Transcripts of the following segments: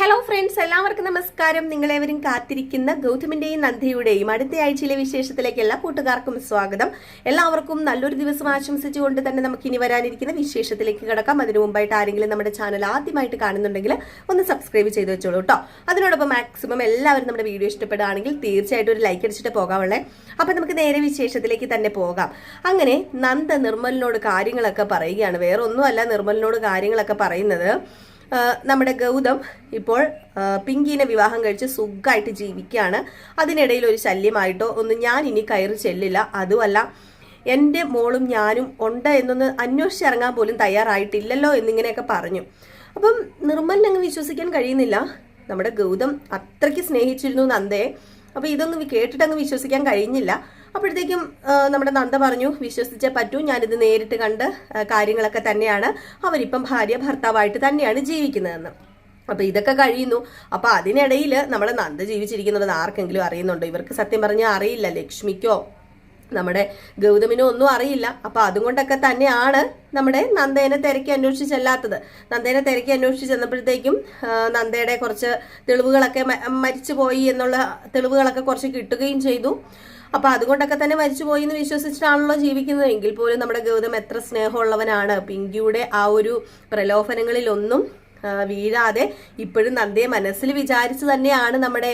Hello friends എല്ലാവർക്കും നമസ്കാരം. നിങ്ങളേവരും കാത്തിരിക്കുന്ന ഗൗതമിന്റെയും നന്ദിയുടെയും അടുത്ത ആഴ്ചയിലെ വിശേഷത്തിലേക്ക് എല്ലാ കൂട്ടുകാർക്കും സ്വാഗതം. എല്ലാവർക്കും നല്ലൊരു ദിവസം ആശംസിച്ചുകൊണ്ട് തന്നെ നമുക്ക് ഇനി വരാനിരിക്കുന്ന വിശേഷത്തിലേക്ക് കിടക്കാം. അതിനു മുമ്പായിട്ട് ആരെങ്കിലും നമ്മുടെ ചാനൽ ആദ്യമായിട്ട് കാണുന്നുണ്ടെങ്കിൽ ഒന്ന് സബ്സ്ക്രൈബ് ചെയ്ത് വെച്ചോളൂ കേട്ടോ. അതിനോടൊപ്പം മാക്സിമം എല്ലാവരും നമ്മുടെ വീഡിയോ ഇഷ്ടപ്പെടുകയാണെങ്കിൽ തീർച്ചയായിട്ടും ഒരു ലൈക്ക് അടിച്ചിട്ട് പോകാവുള്ളേ. അപ്പൊ നമുക്ക് നേരെ വിശേഷത്തിലേക്ക് തന്നെ പോകാം. അങ്ങനെ നന്ദ നിർമ്മലിനോട് കാര്യങ്ങളൊക്കെ പറയുകയാണ്. വേറെ ഒന്നുമല്ല നിർമ്മലിനോട് കാര്യങ്ങളൊക്കെ പറയുന്നത്. നമ്മുടെ ഗൗതം ഇപ്പോൾ പിങ്കിനെ വിവാഹം കഴിച്ച് സുഖമായിട്ട് ജീവിക്കുകയാണ്. അതിനിടയിൽ ഒരു ശല്യമായിട്ടോ ഒന്നും ഞാൻ ഇനി കയറി ചെല്ലില്ല. അതുമല്ല എന്റെ മോളും ഞാനും ഉണ്ട് എന്നൊന്ന് അന്വേഷിച്ചിറങ്ങാൻ പോലും തയ്യാറായിട്ടില്ലല്ലോ എന്നിങ്ങനെയൊക്കെ പറഞ്ഞു. അപ്പം നിർമ്മലിന് അങ്ങ് വിശ്വസിക്കാൻ കഴിയുന്നില്ല. നമ്മുടെ ഗൗതം അത്രയ്ക്ക് സ്നേഹിച്ചിരുന്നു നന്ദയെ. അപ്പോൾ ഇതൊന്നും കേട്ടിട്ടങ്ങ് വിശ്വസിക്കാൻ കഴിഞ്ഞില്ല. അപ്പോഴത്തേക്കും നമ്മുടെ നന്ദ പറഞ്ഞു വിശ്വസിച്ചേ പറ്റൂ ഞാനിത് നേരിട്ട് കണ്ട് കാര്യങ്ങളൊക്കെ തന്നെയാണ്. അവരിപ്പം ഭാര്യ ഭർത്താവായിട്ട് തന്നെയാണ് ജീവിക്കുന്നതെന്ന്. അപ്പൊ ഇതൊക്കെ കഴിയുന്നു. അപ്പൊ അതിനിടയിൽ നമ്മളെ നന്ദ ജീവിച്ചിരിക്കുന്നത് ആർക്കെങ്കിലും അറിയുന്നുണ്ടോ? ഇവർക്ക് സത്യം പറഞ്ഞാൽ അറിയില്ല. ലക്ഷ്മിക്കോ നമ്മുടെ ഗൗതമിനോ ഒന്നും അറിയില്ല. അപ്പൊ അതുകൊണ്ടൊക്കെ തന്നെയാണ് നമ്മുടെ നന്ദേനെ തിരക്കി അന്വേഷിച്ച് ചെല്ലാത്തത്. നന്ദേനെ തിരക്കി അന്വേഷിച്ച് ചെന്നപ്പോഴത്തേക്കും നന്ദയുടെ കുറച്ച് തെളിവുകളൊക്കെ മരിച്ചു മരിച്ചുപോയി എന്നുള്ള തെളിവുകളൊക്കെ കുറച്ച് കിട്ടുകയും ചെയ്തു. അപ്പൊ അതുകൊണ്ടൊക്കെ തന്നെ മരിച്ചുപോയി എന്ന് വിശ്വസിച്ചിട്ടാണല്ലോ ജീവിക്കുന്നത് എങ്കിൽ പോലും നമ്മുടെ ഗൗതം എത്ര സ്നേഹമുള്ളവനാണ്. പിങ്കിയുടെ ആ ഒരു പ്രലോഭനങ്ങളിലൊന്നും വീഴാതെ ഇപ്പോഴും നന്ദയെ മനസ്സിൽ വിചാരിച്ചു തന്നെയാണ് നമ്മുടെ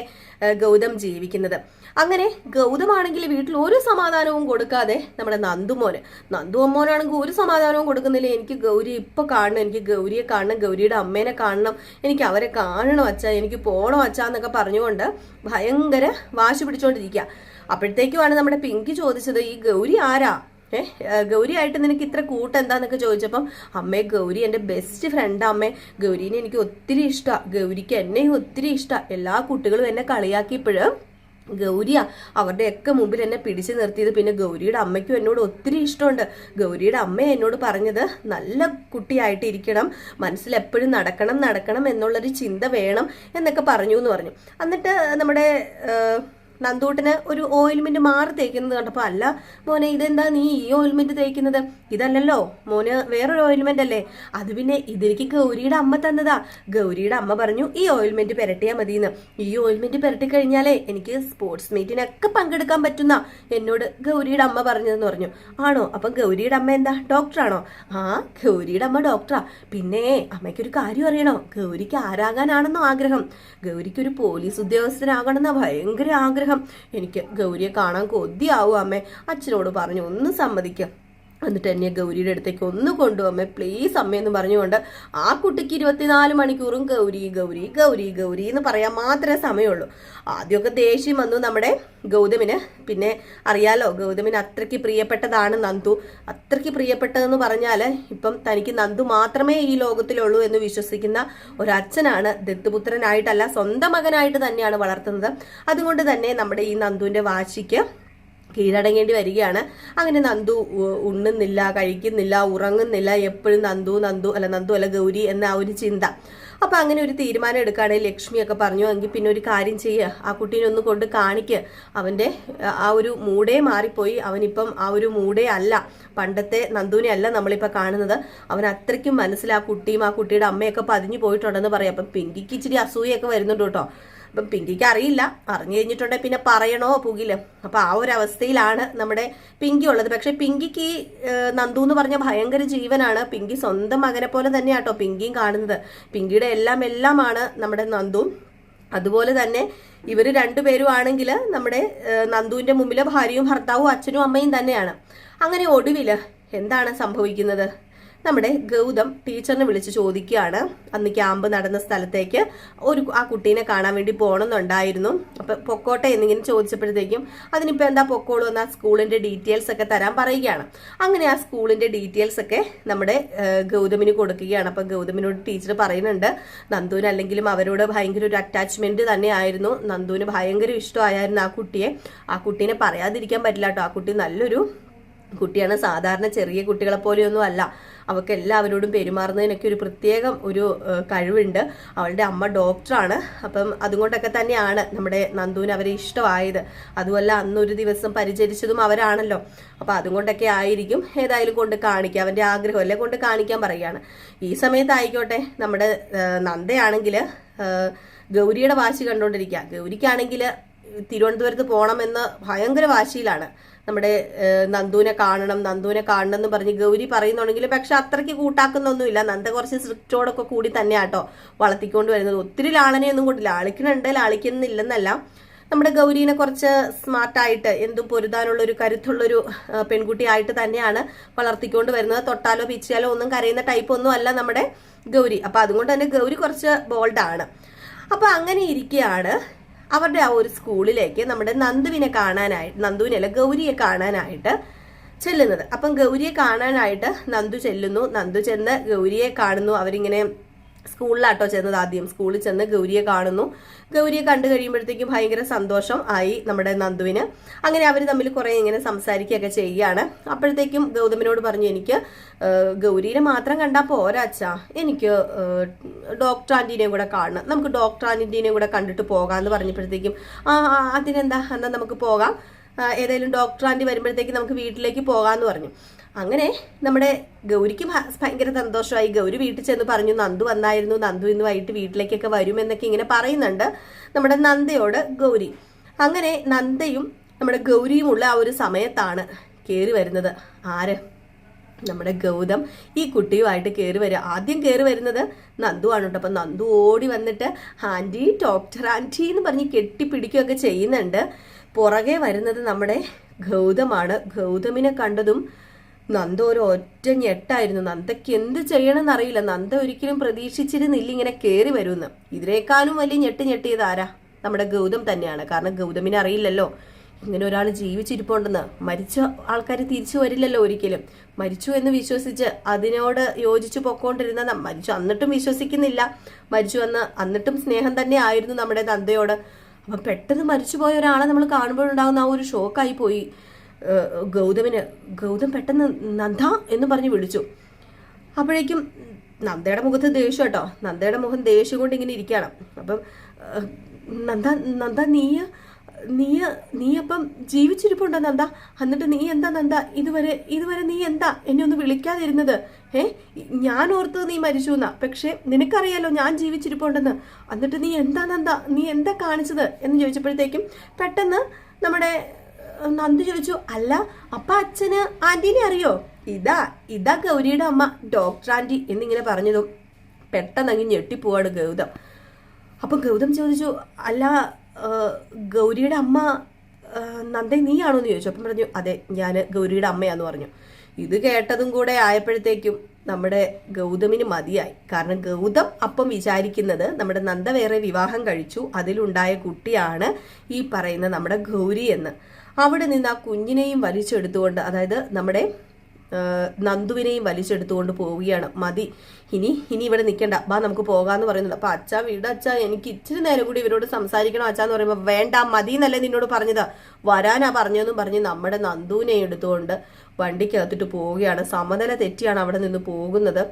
ഗൗതം ജീവിക്കുന്നത്. അങ്ങനെ ഗൗതമാണെങ്കിൽ വീട്ടിൽ ഒരു സമാധാനവും കൊടുക്കാതെ നമ്മുടെ നന്ദുമോന് നന്ദു അമ്മോനാണെങ്കിൽ ഒരു സമാധാനവും കൊടുക്കുന്നില്ല. എനിക്ക് ഗൗരി ഇപ്പൊ കാണണം എനിക്ക് ഗൗരിയെ കാണണം ഗൗരിയുടെ അമ്മേനെ കാണണം എനിക്ക് അവരെ കാണണം അച്ഛാ എനിക്ക് പോകണം അച്ഛാ എന്നൊക്കെ പറഞ്ഞുകൊണ്ട് ഭയങ്കര വാശി പിടിച്ചോണ്ടിരിക്കുക അപ്പോഴത്തേക്കുമാണ് നമ്മുടെ പിങ്കി ചോദിച്ചത് ഈ ഗൗരി ആരാ? ഏ ഗൗരി ആയിട്ട് നിനക്ക് ഇത്ര കൂട്ട് എന്താന്നൊക്കെ ചോദിച്ചപ്പം അമ്മേ ഗൗരി എന്റെ ബെസ്റ്റ് ഫ്രണ്ട് അമ്മേ. ഗൗരീനെ എനിക്ക് ഒത്തിരി ഇഷ്ടമാണ് ഗൗരിക്ക് എന്നെയും ഒത്തിരി ഇഷ്ടമാണ് എല്ലാ കുട്ടികളും എന്നെ കളിയാക്കിയപ്പോഴും ഗൗരിയ അവരുടെയൊക്കെ മുമ്പിൽ എന്നെ പിടിച്ചു നിർത്തിയത്. പിന്നെ ഗൗരിയുടെ അമ്മയ്ക്കും എന്നോട് ഒത്തിരി ഇഷ്ടമുണ്ട്. ഗൗരിയുടെ അമ്മ എന്നോട് പറഞ്ഞത് നല്ല കുട്ടിയായിട്ടിരിക്കണം. മനസ്സിൽ എപ്പോഴും നടക്കണം നടക്കണം എന്നുള്ളൊരു ചിന്ത വേണം എന്നൊക്കെ പറഞ്ഞു എന്ന് പറഞ്ഞു. എന്നിട്ട് നമ്മുടെ ഏഹ്, നന്ദൂട്ടിന് ഒരു ഓയിൽമെന്റ് മാറി തേക്കുന്നത് കണ്ടപ്പോൾ അല്ല മോനെ ഇതെന്താ നീ ഈ ഓയിൽമെന്റ് തേക്കുന്നത്? ഇതല്ലല്ലോ മോന് വേറൊരു ഓയിൽമെന്റ് അല്ലേ? അത് പിന്നെ ഇതെനിക്ക് ഗൗരിയുടെ അമ്മ തന്നതാ. ഗൗരിയുടെ അമ്മ പറഞ്ഞു ഈ ഓയിൽമെന്റ് പെരട്ടിയാൽ മതിയെന്ന് ഈ ഓയിൽമെന്റ് പെരട്ടി കഴിഞ്ഞാലേ എനിക്ക് സ്പോർട്സ് മീറ്റിനൊക്കെ പങ്കെടുക്കാൻ പറ്റുന്ന. എന്നോട് ഗൗരിയുടെ അമ്മ പറഞ്ഞതെന്ന് പറഞ്ഞു. ആണോ? അപ്പം ഗൗരിയുടെ അമ്മ എന്താ? ഡോക്ടറാണോ ആ ഗൗരിയുടെ അമ്മ ഡോക്ടറാ പിന്നെ അമ്മയ്ക്കൊരു കാര്യം അറിയണോ? ഗൗരിക്ക് ആരാകാനാണെന്നോ ആഗ്രഹം. ഗൗരിക്ക് ഒരു പോലീസ് ഉദ്യോഗസ്ഥനാകണമെന്ന ഭയങ്കര ആഗ്രഹം. എനിക്ക് ഗൗരിയെ കാണാൻ കൊതിയാവും അമ്മേ. അച്ഛനോട് പറഞ്ഞു ഒന്ന് സമ്മതിക്കുക എന്നിട്ട് എന്നെ ഗൗരിയുടെ അടുത്തേക്ക് ഒന്ന് കൊണ്ടുപോമ്മേ പ്ലീസ് അമ്മയെന്ന് പറഞ്ഞുകൊണ്ട് ആ കുട്ടിക്ക് ഇരുപത്തിനാല് മണിക്കൂറും ഗൗരി ഗൗരി ഗൗരി ഗൗരി എന്ന് പറയാൻ മാത്രമേ സമയമുള്ളൂ. ആദ്യമൊക്കെ ദേഷ്യം വന്നു നമ്മുടെ ഗൗതമിന്. പിന്നെ അറിയാലോ ഗൗതമിന് അത്രയ്ക്ക് പ്രിയപ്പെട്ടതാണ് നന്ദു. അത്രയ്ക്ക് പ്രിയപ്പെട്ടതെന്ന് പറഞ്ഞാൽ ഇപ്പം തനിക്ക് നന്ദു മാത്രമേ ഈ ലോകത്തിലുള്ളൂ എന്ന് വിശ്വസിക്കുന്ന ഒരച്ഛനാണ് ദത്തുപുത്രനായിട്ടല്ല സ്വന്തം മകനായിട്ട് തന്നെയാണ് വളർത്തുന്നത്. അതുകൊണ്ട് തന്നെ നമ്മുടെ ഈ നന്ദുവിന്റെ വാശിക്ക് കീഴടങ്ങേണ്ടി വരികയാണ്. അങ്ങനെ നന്ദു ഉണ്ണുന്നില്ല കഴിക്കുന്നില്ല ഉറങ്ങുന്നില്ല എപ്പോഴും നന്ദു നന്ദു അല്ല നന്ദു അല്ല ഗൗരി എന്ന ആ ഒരു ചിന്ത. അപ്പൊ അങ്ങനെ ഒരു തീരുമാനം എടുക്കുകയാണെങ്കിൽ ലക്ഷ്മിയൊക്കെ പറഞ്ഞു എങ്കിൽ പിന്നെ ഒരു കാര്യം ചെയ്യുക ആ കുട്ടീനെ ഒന്ന് കൊണ്ട് കാണിക്ക്. അവന്റെ ആ- ഒരു മൂടേ മാറിപ്പോയി. അവനിപ്പം ആ ഒരു മൂടേ അല്ല. പണ്ടത്തെ നന്ദുവിനെ അല്ല നമ്മളിപ്പോൾ കാണുന്നത്. അവൻ അത്രയ്ക്കും മനസ്സിൽ ആ കുട്ടിയും ആ കുട്ടിയുടെ അമ്മയൊക്കെ പതിഞ്ഞു പോയിട്ടുണ്ടെന്ന് പറയാം. അപ്പം പിങ്കിക്ക് ഇച്ചിരി അസൂയൊക്കെ വരുന്നുണ്ട് കേട്ടോ. അപ്പം പിങ്കിക്ക് അറിയില്ല. അറിഞ്ഞു കഴിഞ്ഞിട്ടുണ്ടെങ്കിൽ പിന്നെ പറയണോ പുകിൽ? അപ്പൊ ആ ഒരു അവസ്ഥയിലാണ് നമ്മുടെ പിങ്കി ഉള്ളത്. പക്ഷെ പിങ്കിക്ക് നന്ദു എന്ന് പറഞ്ഞ ഭയങ്കര ജീവനാണ്. പിങ്കി സ്വന്തം മകനെ പോലെ തന്നെയാട്ടോ പിങ്കിയും കാണുന്നത്. പിങ്കിയുടെ എല്ലാം എല്ലാമാണ് നമ്മുടെ നന്ദു അതുപോലെ തന്നെ ഇവർ രണ്ടുപേരും ആണെങ്കിൽ നമ്മുടെ നന്ദുവിന്റെ മുമ്പിലെ ഭാര്യയും ഭർത്താവും അച്ഛനും അമ്മയും തന്നെയാണ്. അങ്ങനെ ഒടുവിൽ എന്താണ് സംഭവിക്കുന്നത്? നമ്മുടെ ഗൗതം ടീച്ചറിനെ വിളിച്ച് ചോദിക്കുകയാണ്. അന്ന് ക്യാമ്പ് നടന്ന സ്ഥലത്തേക്ക് ഒരു ആ കുട്ടീനെ കാണാൻ വേണ്ടി പോകണമെന്നുണ്ടായിരുന്നു അപ്പൊ പൊക്കോട്ടെ എന്നിങ്ങനെ ചോദിച്ചപ്പോഴത്തേക്കും അതിനിപ്പോ എന്താ പൊക്കോളൂ എന്ന് ആ സ്കൂളിന്റെ ഡീറ്റെയിൽസ് ഒക്കെ തരാൻ പറയുകയാണ്. അങ്ങനെ ആ സ്കൂളിന്റെ ഡീറ്റെയിൽസ് ഒക്കെ നമ്മുടെ ഗൗതമിന് കൊടുക്കുകയാണ്. അപ്പൊ ഗൗതമിനോട് ടീച്ചർ പറയുന്നുണ്ട് നന്ദുവിന് അല്ലെങ്കിലും അവരോട് ഭയങ്കര ഒരു അറ്റാച്ച്മെന്റ് തന്നെയായിരുന്നു നന്ദുവിന് ഭയങ്കര ഇഷ്ടമായിരുന്നു ആ കുട്ടിയെ. ആ കുട്ടീനെ പറയാതിരിക്കാൻ പറ്റില്ല കേട്ടോ. ആ കുട്ടി നല്ലൊരു കുട്ടിയാണ് സാധാരണ ചെറിയ കുട്ടികളെ പോലെയൊന്നും അല്ല. അവൾക്ക് എല്ലാവരോടും പെരുമാറുന്നതിനൊക്കെ ഒരു പ്രത്യേകം ഒരു കഴിവുണ്ട്. അവളുടെ അമ്മ ഡോക്ടറാണ്. അപ്പം അതുകൊണ്ടൊക്കെ തന്നെയാണ് നമ്മുടെ നന്ദുവിന് അവരെ ഇഷ്ടമായത്. അതുമല്ല അന്നൊരു ദിവസം പരിചരിച്ചതും അവരാണല്ലോ. അപ്പം അതുകൊണ്ടൊക്കെ ആയിരിക്കും ഏതായാലും കൊണ്ട് കാണിക്കുക. അവന്റെ ആഗ്രഹമല്ലേ കൊണ്ട് കാണിക്കാൻ പറയുകയാണ്. ഈ സമയത്തായിക്കോട്ടെ നമ്മുടെ നന്ദയാണെങ്കിൽ ഗൗരിയുടെ വാശി കണ്ടുകൊണ്ടിരിക്കുക. ഗൗരിക്കാണെങ്കിൽ തിരുവനന്തപുരത്ത് പോകണമെന്ന് ഭയങ്കര വാശിയിലാണ്. നമ്മുടെ നന്ദുവിനെ കാണണം നന്ദുവിനെ കാണണം എന്ന് പറഞ്ഞ് ഗൗരി പറയുന്നുണ്ടെങ്കിൽ പക്ഷെ അത്രയ്ക്ക് കൂട്ടാക്കുന്നൊന്നുമില്ല. നന്ദ കുറച്ച് സ്ട്രിക്റ്റോടൊക്കെ കൂടി തന്നെയാട്ടോ വളർത്തിക്കൊണ്ട് വരുന്നത്. ഒത്തിരി ലാളനെയൊന്നും കൂട്ടില്ല. ലാളിക്കണുണ്ട് ലാളിക്കുന്നില്ലെന്നല്ല. നമ്മുടെ ഗൗരീനെ കുറച്ച് സ്മാർട്ടായിട്ട് എന്തും പൊരുതാനുള്ള ഒരു കരുത്തുള്ളൊരു പെൺകുട്ടിയായിട്ട് തന്നെയാണ് വളർത്തിക്കൊണ്ട് വരുന്നത്. തൊട്ടാലോ പിച്ചിയാലോ ഒന്നും കരയുന്ന ടൈപ്പ് ഒന്നും അല്ല നമ്മുടെ ഗൗരി. അപ്പൊ അതുകൊണ്ട് തന്നെ ഗൗരി കുറച്ച് ബോൾഡാണ് അപ്പൊ അങ്ങനെ ഇരിക്കുകയാണ് അവരുടെ ആ ഒരു സ്കൂളിലേക്ക് നമ്മുടെ നന്ദുവിനെ കാണാനായിട്ട് നന്ദുവിനല്ല ഗൗരിയെ കാണാനായിട്ട് ചെല്ലുന്നത്. അപ്പം ഗൗരിയെ കാണാനായിട്ട് നന്ദു ചെല്ലുന്നു. നന്ദു ചെന്ന് ഗൗരിയെ കാണുന്നു. അവരിങ്ങനെ സ്കൂളിലാട്ടോ ചെന്നത് ആദ്യം. സ്കൂളിൽ ചെന്ന് ഗൗരിയെ കാണുന്നു. ഗൗരിയെ കണ്ടു കഴിയുമ്പോഴത്തേക്കും ഭയങ്കര സന്തോഷം ആയി നമ്മുടെ നന്ദുവിന്. അങ്ങനെ അവർ തമ്മിൽ കുറെ ഇങ്ങനെ സംസാരിക്കുകയൊക്കെ ചെയ്യുകയാണ്. അപ്പോഴത്തേക്കും ഗൗതമിനോട് പറഞ്ഞു എനിക്ക് ഗൗരിയെ മാത്രം കണ്ടാൽ പോരാ അച്ഛാ. എനിക്ക് ഡോക്ടർ ആന്റീനെയും കൂടെ കാണണം. നമുക്ക് ഡോക്ടർ ആന്റീനെയും കൂടെ കണ്ടിട്ട് പോകാമെന്ന് പറഞ്ഞപ്പോഴത്തേക്കും ആ അതിനെന്താ? എന്നാൽ നമുക്ക് പോകാം. ഏതായാലും ഡോക്ടർ ആന്റി വരുമ്പോഴത്തേക്ക് നമുക്ക് വീട്ടിലേക്ക് പോകാമെന്ന് പറഞ്ഞു. അങ്ങനെ നമ്മുടെ ഗൗരിക്ക് ഭയങ്കര സന്തോഷമായി. ഗൗരി വീട്ടിൽ ചെന്ന് പറഞ്ഞു നന്ദു വന്നായിരുന്നു. നന്ദു ഇന്ന് വൈകിട്ട് വീട്ടിലേക്കൊക്കെ വരുമെന്നൊക്കെ ഇങ്ങനെ പറയുന്നുണ്ട് നമ്മുടെ നന്ദയോട് ഗൗരി. അങ്ങനെ നന്ദയും നമ്മുടെ ഗൗരിയുമുള്ള ആ ഒരു സമയത്താണ് കയറി വരുന്നത്. ആര്? നമ്മുടെ ഗൗതം ഈ കുട്ടിയുമായിട്ട് കയറി വരിക. ആദ്യം കയറി വരുന്നത് നന്ദു ആണ് കേട്ടോ. അപ്പം നന്ദു ഓടി വന്നിട്ട് ആന്റി ഡോക്ടർ ആന്റി എന്ന് പറഞ്ഞ് കെട്ടിപ്പിടിക്കുകയൊക്കെ ചെയ്യുന്നുണ്ട്. പുറകെ വരുന്നത് നമ്മുടെ ഗൗതമാണ്. ഗൗതമിനെ കണ്ടതും നന്ദ ഒരു ഒറ്റ ഞെട്ടായിരുന്നു. നന്ദയ്ക്ക് എന്ത് ചെയ്യണമെന്ന് അറിയില്ല നന്ദ ഒരിക്കലും പ്രതീക്ഷിച്ചിരുന്നില്ല ഇങ്ങനെ കയറി വരുമെന്ന്. ഇതിനേക്കാളും വലിയ ഞെട്ട് ഞെട്ടിയത് ആരാ? നമ്മുടെ ഗൗതം തന്നെയാണ്. കാരണം ഗൗതമിനെ അറിയില്ലല്ലോ. ഇങ്ങനെ ഒരാൾ ജീവിച്ചിരിപ്പുണ്ടെന്ന്. മരിച്ച ആൾക്കാർ തിരിച്ചു വരില്ലല്ലോ ഒരിക്കലും. മരിച്ചു എന്ന് വിശ്വസിച്ച് അതിനോട് യോജിച്ചു പൊക്കോണ്ടിരുന്ന മരിച്ചു എന്നിട്ടും വിശ്വസിക്കുന്നില്ല. മരിച്ചു എന്ന് എന്നിട്ടും സ്നേഹം തന്നെ ആയിരുന്നു നമ്മുടെ നന്ദയോട്. അപ്പം പെട്ടെന്ന് മരിച്ചുപോയ ഒരാളെ നമ്മൾ കാണുമ്പോഴുണ്ടാകുന്ന ആ ഒരു ഷോക്കായി പോയി. ഗൗതമിന് ഗൗതം പെട്ടെന്ന് നന്ദ എന്ന് പറഞ്ഞ് വിളിച്ചു. അപ്പോഴേക്കും നന്ദയുടെ മുഖത്ത് ദേഷ്യം കേട്ടോ. നന്ദയുടെ മുഖം ദേഷ്യം കൊണ്ട് ഇങ്ങനെ ഇരിക്കണം അപ്പം നന്ദ നന്ദ നീയ നീയ നീ അപ്പം ജീവിച്ചിരിപ്പുണ്ടോ നന്ദ? എന്നിട്ട് നീ എന്താ നന്ദ? ഇതുവരെ ഇതുവരെ നീ എന്താ എന്നെ ഒന്ന് വിളിക്കാതിരുന്നത്? ഏ ഞാൻ ഓർത്തത് നീ മരിച്ചു എന്നാ. പക്ഷെ നിനക്കറിയാലോ ഞാൻ ജീവിച്ചിരിപ്പുണ്ടെന്ന്. എന്നിട്ട് നീ എന്താ നന്ദ? നീ എന്താ കാണിച്ചത്? എന്ന് ചോദിച്ചപ്പോഴത്തേക്കും പെട്ടെന്ന് നമ്മുടെ നന്ദു ചോദിച്ചു അല്ല അപ്പ അച്ഛന് ആന്റീനെ അറിയോ? ഇതാ ഇതാ ഗൗരിയുടെ അമ്മ ഡോക്ടർ ആന്റി എന്നിങ്ങനെ പറഞ്ഞതും പെട്ടെന്ന് അങ്ങ് ഞെട്ടിപ്പോവാണ് ഗൗതം. അപ്പം ഗൗതം ചോദിച്ചു അല്ല ഗൗരിയുടെ അമ്മ നന്ദേ നീയാണോ? എന്ന് ചോദിച്ചു. അപ്പം പറഞ്ഞു അതെ ഞാൻ ഗൗരിയുടെ അമ്മയാന്ന് പറഞ്ഞു. ഇത് കേട്ടതും കൂടെ ആയപ്പോഴത്തേക്കും നമ്മുടെ ഗൗതമിന് മതിയായി. കാരണം ഗൗതം അപ്പം വിചാരിക്കുന്നത് നമ്മുടെ നന്ദ വേറെ വിവാഹം കഴിച്ചു അതിലുണ്ടായ കുട്ടിയാണ് ഈ പറയുന്ന നമ്മുടെ ഗൗരി എന്ന്. അവിടെ നിന്ന് ആ കുഞ്ഞിനെയും വലിച്ചെടുത്തുകൊണ്ട് അതായത് നമ്മുടെ നന്ദുവിനെയും വലിച്ചെടുത്തുകൊണ്ട് പോവുകയാണ്. മതി. ഇനി ഇനി ഇവിടെ നിൽക്കണ്ട. ബാ നമുക്ക് പോകാന്ന് പറയുന്നുണ്ട്. അപ്പൊ അച്ഛാ വീട് അച്ഛാ എനിക്ക് ഇച്ചിരി നേരം കൂടി ഇവരോട് സംസാരിക്കണം അച്ഛാന്ന് പറയുമ്പോൾ വേണ്ട മതി എന്നല്ലേ നിന്നോട് പറഞ്ഞത്. വരാനാ പറഞ്ഞതെന്നും പറഞ്ഞ് നമ്മുടെ നന്ദുവിനെ എടുത്തുകൊണ്ട് വണ്ടിക്കകത്തിട്ട് പോവുകയാണ്. സമനില തെറ്റിയാണ് അവിടെ നിന്ന് പോകുന്നത്.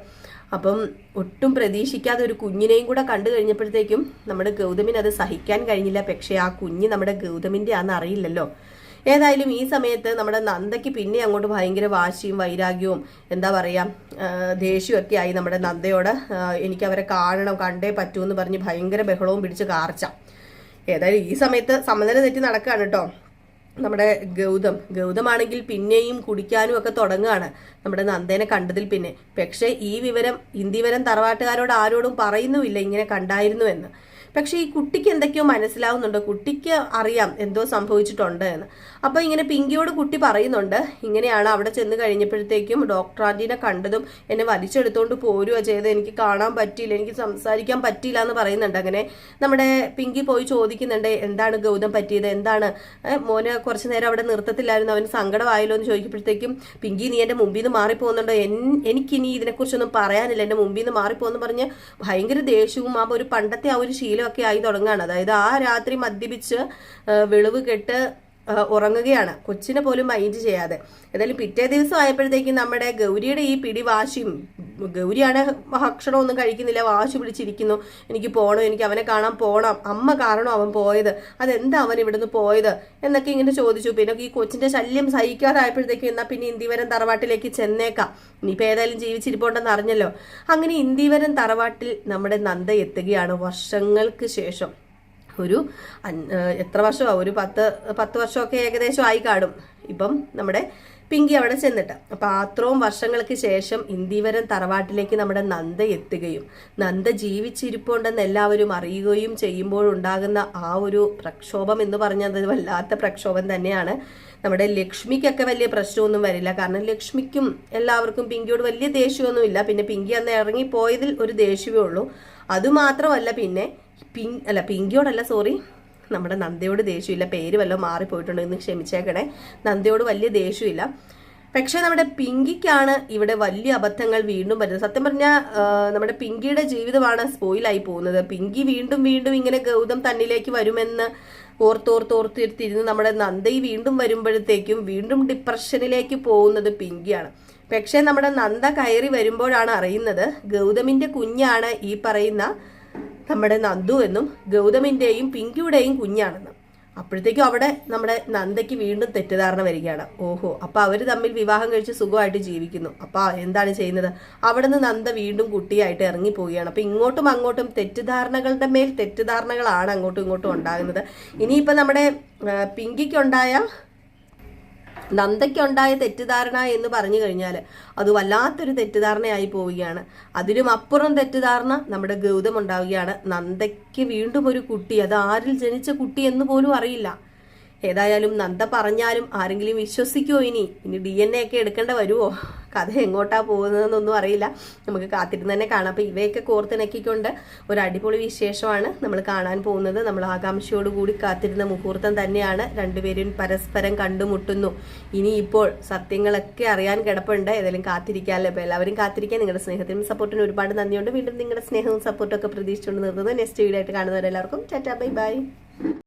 അപ്പം ഒട്ടും പ്രതീക്ഷിക്കാതെ ഒരു കുഞ്ഞിനെയും കൂടെ കണ്ടു കഴിഞ്ഞപ്പോഴത്തേക്കും നമ്മുടെ ഗൗതമിന് അത് സഹിക്കാൻ കഴിഞ്ഞില്ല. പക്ഷേ ആ കുഞ്ഞ് നമ്മുടെ ഗൗതമിന്റെ ആണെന്ന് അറിയില്ലല്ലോ. ഏതായാലും ഈ സമയത്ത് നമ്മുടെ നന്ദയ്ക്ക് പിന്നെ അങ്ങോട്ട് ഭയങ്കര വാശിയും വൈരാഗ്യവും എന്താ പറയുക ദേഷ്യമൊക്കെ ആയി നമ്മുടെ നന്ദയോട്. എനിക്ക് അവരെ കാണണം കണ്ടേ പറ്റൂ എന്ന് പറഞ്ഞ് ഭയങ്കര ബഹളവും പിടിച്ച് കാർച്ച. ഏതായാലും ഈ സമയത്ത് സമനില തെറ്റി നടക്കുകയാണ് കേട്ടോ. നമ്മുടെ ഗൗതം. ഗൗതമാണെങ്കിൽ പിന്നെയും കുടിക്കാനും ഒക്കെ തുടങ്ങുകയാണ് നമ്മുടെ നന്ദേനെ കണ്ടതിൽ പിന്നെ. പക്ഷേ ഈ വിവരം ഇന്ദിവരം തറവാട്ടുകാരോട് ആരോടും പറയുന്നുമില്ല ഇങ്ങനെ കണ്ടായിരുന്നു എന്ന് പക്ഷേ ഈ കുട്ടിക്ക് എന്തൊക്കെയോ മനസ്സിലാവുന്നുണ്ട്. കുട്ടിക്ക് അറിയാം എന്തോ സംഭവിച്ചിട്ടുണ്ട് എന്ന്. അപ്പോൾ ഇങ്ങനെ പിങ്കിയോട് കുട്ടി പറയുന്നുണ്ട് ഇങ്ങനെയാണ് അവിടെ ചെന്ന് കഴിഞ്ഞപ്പോഴത്തേക്കും ഡോക്ടർ ആന്റീനെ കണ്ടതും എന്നെ വലിച്ചെടുത്തോണ്ട് പോരുക ചെയ്ത് എനിക്ക് കാണാൻ പറ്റിയില്ല എനിക്ക് സംസാരിക്കാൻ പറ്റിയില്ല എന്ന് പറയുന്നുണ്ട് അങ്ങനെ. നമ്മുടെ പിങ്കി പോയി ചോദിക്കുന്നുണ്ട് എന്താണ് ഗൗതം പറ്റിയത്? എന്താണ്? മോനെ കുറച്ച് നേരം അവിടെ നിർത്തത്തില്ലായിരുന്നു. അവന് സങ്കടമായല്ലോ എന്ന് ചോദിക്കുമ്പോഴത്തേക്കും പിങ്കി നീ എന്റെ മുമ്പിൽ നിന്ന് മാറിപ്പോകുന്നുണ്ടോ? എനിക്കിനി ഇതിനെക്കുറിച്ചൊന്നും പറയാനില്ല. എന്റെ മുമ്പിൽ നിന്ന് മാറിപ്പോന്ന് പറഞ്ഞ് ഭയങ്കര ദേഷ്യവും ആ ഒരു പണ്ടത്തെ ആ ഒരു ശീലമൊക്കെ ആയി തുടങ്ങുകയാണ് അതായത് ആ രാത്രി മദ്യപിച്ച് വിളവ് കെട്ട് ഉറങ്ങുകയാണ്. കൊച്ചിനെ പോലും മൈൻഡ് ചെയ്യാതെ. എന്തായാലും പിറ്റേ ദിവസം ആയപ്പോഴത്തേക്കും നമ്മുടെ ഗൗരിയുടെ ഈ പിടി വാശിയും ഗൗരിയാണ് ഭക്ഷണമൊന്നും കഴിക്കുന്നില്ല വാശി പിടിച്ചിരിക്കുന്നു. എനിക്ക് പോകണം എനിക്ക് അവനെ കാണാൻ പോകണം അമ്മ കാരണം അവൻ പോയത്? അതെന്താ അവൻ ഇവിടുന്ന് പോയത്? എന്നൊക്കെ ഇങ്ങനെ ചോദിച്ചു. പിന്നെ ഈ കൊച്ചിന്റെ ശല്യം സഹിക്കാതായപ്പോഴത്തേക്കും എന്നാ പിന്നെ ഇന്ദിവരം തറവാട്ടിലേക്ക് ചെന്നേക്കാം. ഇനിയിപ്പോൾ ഏതായാലും ജീവിച്ചിരിപ്പുണ്ടെന്ന് അറിഞ്ഞല്ലോ. അങ്ങനെ ഇന്ദിവരം തറവാട്ടിൽ നമ്മുടെ നന്ദ എത്തുകയാണ് വർഷങ്ങൾക്ക് ശേഷം. ഒരു എത്ര വർഷമാണ് ഒരു പത്ത് പത്ത് വർഷമൊക്കെ ഏകദേശം ആയി കാടും ഇപ്പം നമ്മുടെ പിങ്കി അവിടെ ചെന്നിട്ട്. അപ്പൊ അത്രയും വർഷങ്ങൾക്ക് ശേഷം ഇന്ദീവരം തറവാട്ടിലേക്ക് നമ്മുടെ നന്ദ എത്തുകയും നന്ദ ജീവിച്ചിരിപ്പുണ്ടെന്ന് എല്ലാവരും അറിയുകയും ചെയ്യുമ്പോഴുണ്ടാകുന്ന ആ ഒരു പ്രക്ഷോഭം എന്ന് പറഞ്ഞത് വല്ലാത്ത പ്രക്ഷോഭം തന്നെയാണ്. നമ്മുടെ ലക്ഷ്മിക്കൊക്കെ വലിയ പ്രശ്നമൊന്നും വരില്ല. കാരണം ലക്ഷ്മിക്കും എല്ലാവർക്കും പിങ്കിയോട് വലിയ ദേഷ്യമൊന്നുമില്ല. പിന്നെ പിങ്കി അന്ന് ഇറങ്ങിപ്പോയതിൽ ഒരു ദേഷ്യമേ ഉള്ളൂ. അതുമാത്രമല്ല പിന്നെ പിങ് അല്ല പിങ്കിയോടല്ല സോറി നമ്മുടെ നന്ദയോട് ദേഷ്യമില്ല. പേര് വല്ലതും മാറിപ്പോയിട്ടുണ്ടെന്ന് ക്ഷമിച്ചേക്കണേ. നന്ദയോട് വലിയ ദേഷ്യമില്ല. പക്ഷേ നമ്മുടെ പിങ്കിക്കാണ് ഇവിടെ വലിയ അബദ്ധങ്ങൾ വീണ്ടും വരുന്നത്. സത്യം പറഞ്ഞാൽ നമ്മുടെ പിങ്കിയുടെ ജീവിതമാണ് സ്പോയിലായി പോകുന്നത്. പിങ്കി വീണ്ടും വീണ്ടും ഇങ്ങനെ ഗൗതം തന്നിലേക്ക് വരുമെന്ന് ഓർത്തോർത്തോർത്തിരുന്ന് നമ്മുടെ നന്ദയി വീണ്ടും വരുമ്പോഴത്തേക്കും വീണ്ടും ഡിപ്രഷനിലേക്ക് പോകുന്നത് പിങ്കിയാണ്. പക്ഷേ നമ്മുടെ നന്ദ കയറി വരുമ്പോഴാണ് അറിയുന്നത് ഗൗതമിന്റെ കുഞ്ഞാണ് ഈ പറയുന്ന നമ്മുടെ നന്ദു എന്നും ഗൗതമിന്റെയും പിങ്കിയുടെയും കുഞ്ഞാണെന്നും. അപ്പോഴത്തേക്കും അവിടെ നമ്മുടെ നന്ദയ്ക്ക് വീണ്ടും തെറ്റിദ്ധാരണ വരികയാണ്. ഓഹോ അപ്പൊ അവർ തമ്മിൽ വിവാഹം കഴിച്ച് സുഖമായിട്ട് ജീവിക്കുന്നു. അപ്പൊ എന്താണ് ചെയ്യുന്നത്? അവിടെ നിന്ന് നന്ദ വീണ്ടും കുട്ടിയായിട്ട് ഇറങ്ങി പോവുകയാണ് അപ്പൊ ഇങ്ങോട്ടും അങ്ങോട്ടും തെറ്റിദ്ധാരണകളുടെ മേൽ തെറ്റിദ്ധാരണകളാണ് അങ്ങോട്ടും ഇങ്ങോട്ടും ഉണ്ടാകുന്നത്. ഇനിയിപ്പോ നമ്മുടെ പിങ്കിക്കുണ്ടായ നന്ദയ്ക്കുണ്ടായ തെറ്റിദ്ധാരണ എന്ന് പറഞ്ഞു കഴിഞ്ഞാൽ അത് വല്ലാത്തൊരു തെറ്റിദ്ധാരണയായി പോവുകയാണ്. അതിലും അപ്പുറം തെറ്റിദ്ധാരണ നമ്മുടെ ഗൗതം ഉണ്ടാവുകയാണ് നന്ദയ്ക്ക് വീണ്ടും ഒരു കുട്ടി അത് ആരിൽ ജനിച്ച കുട്ടി എന്ന് പോലും അറിയില്ല. ഏതായാലും നന്ദ പറഞ്ഞാലും ആരെങ്കിലും വിശ്വസിക്കുമോ ഇനി? ഇനി ഡി എൻ എ ഒക്കെ എടുക്കേണ്ട വരുമോ കഥ എങ്ങോട്ടാ പോകുന്നതെന്നൊന്നും അറിയില്ല. നമുക്ക് കാത്തിരുന്ന് തന്നെ കാണാം. അപ്പോൾ ഇവയൊക്കെ കോർത്തിണക്കിക്കൊണ്ട് ഒരു അടിപൊളി വിശേഷമാണ് നമ്മൾ കാണാൻ പോകുന്നത്. നമ്മൾ ആകാംക്ഷയോടുകൂടി കാത്തിരുന്ന മുഹൂർത്തം തന്നെയാണ് രണ്ടുപേരും പരസ്പരം കണ്ടുമുട്ടുന്നു. ഇനി ഇപ്പോൾ സത്യങ്ങളൊക്കെ അറിയാൻ കിടപ്പുണ്ട്. ഏതായാലും കാത്തിരിക്കാമല്ലോ അപ്പോൾ എല്ലാവരും കാത്തിരിക്കാൻ നിങ്ങളുടെ സ്നേഹത്തിനും സപ്പോർട്ടിനും ഒരുപാട് നന്ദിയുണ്ട്. വീണ്ടും നിങ്ങളുടെ സ്നേഹവും സപ്പോർട്ടും ഒക്കെ പ്രതീക്ഷിച്ചുകൊണ്ട് നിർത്തുന്നത് നെക്സ്റ്റ് വീഡിയോ ആയിട്ട് കാണുന്നവരെല്ലാവർക്കും ടാറ്റാ ബൈ ബൈ.